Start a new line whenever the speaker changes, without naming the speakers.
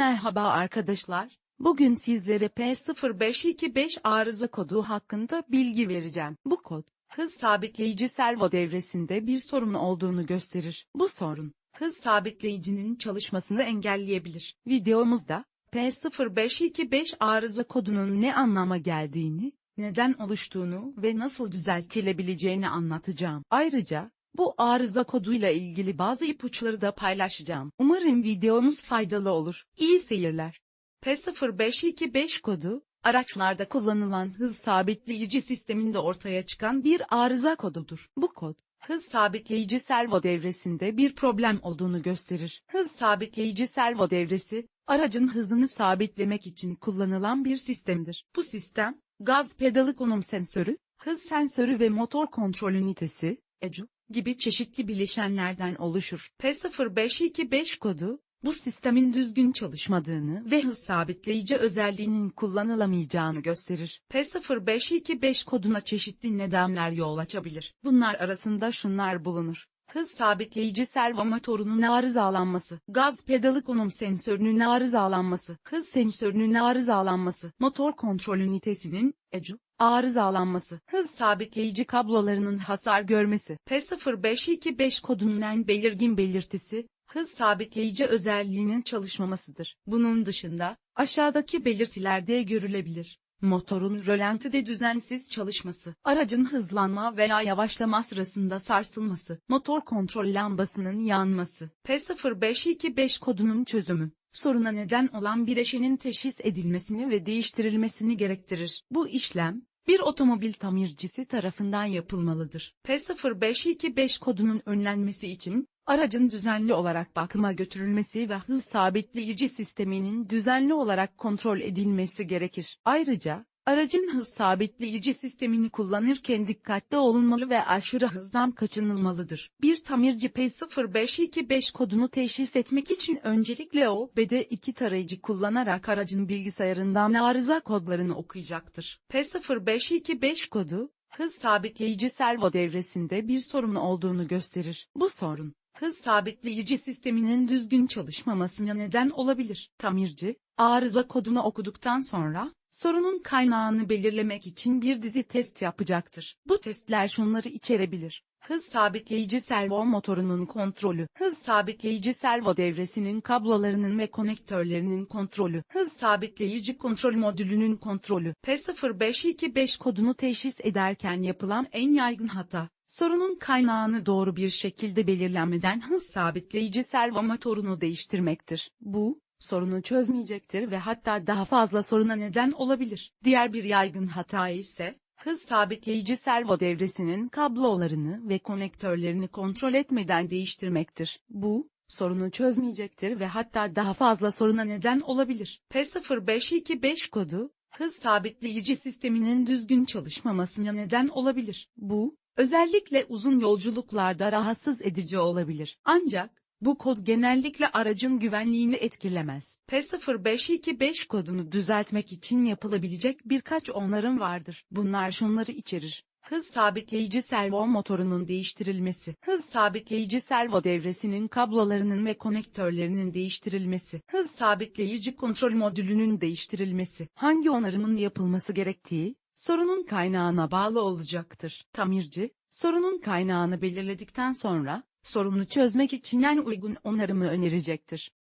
Merhaba arkadaşlar. Bugün sizlere P0525 arıza kodu hakkında bilgi vereceğim. Bu kod, hız sabitleyici servo devresinde bir sorun olduğunu gösterir. Bu sorun, hız sabitleyicinin çalışmasını engelleyebilir. Videomuzda, P0525 arıza kodunun ne anlama geldiğini, neden oluştuğunu ve nasıl düzeltilebileceğini anlatacağım. Ayrıca, bu arıza koduyla ilgili bazı ipuçları da paylaşacağım. Umarım videomuz faydalı olur. İyi seyirler. P0525 kodu, araçlarda kullanılan hız sabitleyici sisteminde ortaya çıkan bir arıza kodudur. Bu kod, hız sabitleyici servo devresinde bir problem olduğunu gösterir. Hız sabitleyici servo devresi, aracın hızını sabitlemek için kullanılan bir sistemdir. Bu sistem, gaz pedalı konum sensörü, hız sensörü ve motor kontrol ünitesi, ECU, gibi çeşitli bileşenlerden oluşur. P0525 kodu, bu sistemin düzgün çalışmadığını ve hız sabitleyici özelliğinin kullanılamayacağını gösterir. P0525 koduna çeşitli nedenler yol açabilir. Bunlar arasında şunlar bulunur. Hız sabitleyici servo motorunun arızalanması, gaz pedalı konum sensörünün arızalanması, hız sensörünün arızalanması, motor kontrol ünitesinin, ECU, arızalanması, hız sabitleyici kablolarının hasar görmesi, P0525 kodunun en belirgin belirtisi, hız sabitleyici özelliğinin çalışmamasıdır. Bunun dışında, aşağıdaki belirtilerde görülebilir. Motorun rölantide düzensiz çalışması, aracın hızlanma veya yavaşlama sırasında sarsılması, motor kontrol lambasının yanması, P0525 kodunun çözümü, soruna neden olan bileşenin teşhis edilmesini ve değiştirilmesini gerektirir. Bu işlem, bir otomobil tamircisi tarafından yapılmalıdır. P0525 kodunun önlenmesi için, aracın düzenli olarak bakıma götürülmesi ve hız sabitleyici sisteminin düzenli olarak kontrol edilmesi gerekir. Ayrıca, aracın hız sabitleyici sistemini kullanırken dikkatli olunmalı ve aşırı hızdan kaçınılmalıdır. Bir tamirci P0525 kodunu teşhis etmek için öncelikle OBD2 tarayıcı kullanarak aracın bilgisayarından arıza kodlarını okuyacaktır. P0525 kodu, hız sabitleyici servo devresinde bir sorun olduğunu gösterir. Bu sorun, hız sabitleyici sisteminin düzgün çalışmamasına neden olabilir. Tamirci, arıza kodunu okuduktan sonra, sorunun kaynağını belirlemek için bir dizi test yapacaktır. Bu testler şunları içerebilir. Hız sabitleyici servo motorunun kontrolü, hız sabitleyici servo devresinin kablolarının ve konektörlerinin kontrolü, hız sabitleyici kontrol modülünün kontrolü, P0525 kodunu teşhis ederken yapılan en yaygın hata, sorunun kaynağını doğru bir şekilde belirlenmeden hız sabitleyici servo motorunu değiştirmektir. Bu, sorunu çözmeyecektir ve hatta daha fazla soruna neden olabilir. Diğer bir yaygın hata ise, hız sabitleyici servo devresinin kablolarını ve konektörlerini kontrol etmeden değiştirmektir. Bu, sorunu çözmeyecektir ve hatta daha fazla soruna neden olabilir. P0525 kodu, hız sabitleyici sisteminin düzgün çalışmamasına neden olabilir. Bu, özellikle uzun yolculuklarda rahatsız edici olabilir. Ancak, bu kod genellikle aracın güvenliğini etkilemez. P0525 kodunu düzeltmek için yapılabilecek birkaç onarım vardır. Bunlar şunları içerir. Hız sabitleyici servo motorunun değiştirilmesi, hız sabitleyici servo devresinin kablolarının ve konektörlerinin değiştirilmesi, hız sabitleyici kontrol modülünün değiştirilmesi, hangi onarımın yapılması gerektiği, sorunun kaynağına bağlı olacaktır. Tamirci, sorunun kaynağını belirledikten sonra, sorunu çözmek için en uygun onarımı önerecektir.